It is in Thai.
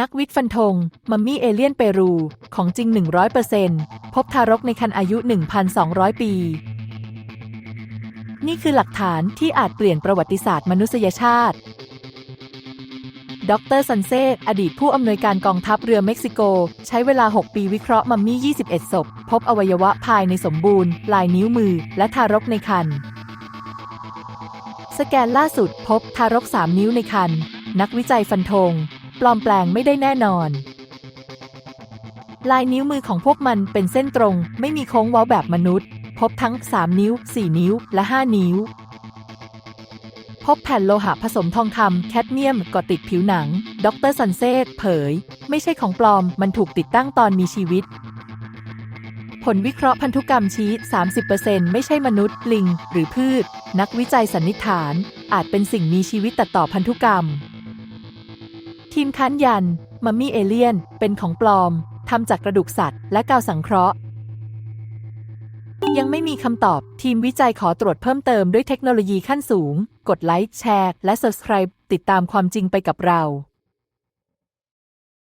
นักวิทย์ฟันธง มัมมี่เอเลียนเปรู ของจริง 100%พบทารกในครรภ์อายุ 1,200 ปี นี่คือหลักฐานที่อาจเปลี่ยนประวัติศาสตร์มนุษยชาติ ดรซันเซอดีตผู้อำนวยการกองทัพเรือเม็กซิโก ใช้เวลา 6 ปีวิเคราะห์มัมมี่ 21 ศพ พบอวัยวะภายในสมบูรณ์ ลายนิ้วมือ และทารกในครรภ์ สแกนล่าสุดพบทารก 3 นิ้วในครรภ์นักวิจัยฟันธง ปลอมแปลงไม่ได้แน่นอน ลายนิ้วมือของพวกมันเป็นเส้นตรง ไม่มีโค้งเว้าแบบมนุษย์ พบทั้ง 3 นิ้ว 4 นิ้ว และ 5 นิ้ว พบแผ่นโลหะผสมทองคำแคดเมียมเกาะติดผิวหนัง ดรซันเซตเผย ไม่ใช่ของปลอม มันถูกติดตั้งตอนมีชีวิตผลวิเคราะห์พันธุกรรมชี้ 30%ไม่ใช่มนุษย์ ลิง หรือพืช นักวิจัยสันนิษฐาน อาจเป็นสิ่งมีชีวิตตัดต่อพันธุกรรม ทีมค้านยัน มัมมี่เอเลียน เป็นของปลอม ทำจากกระดูกสัตว์ และกาวสังเคราะห์ ยังไม่มีคำตอบ ทีมวิจัยขอตรวจเพิ่มเติมด้วยเทคโนโลยีขั้นสูง กดไลค์ แชร์ และ Subscribe ติดตามความจริงไปกับเรา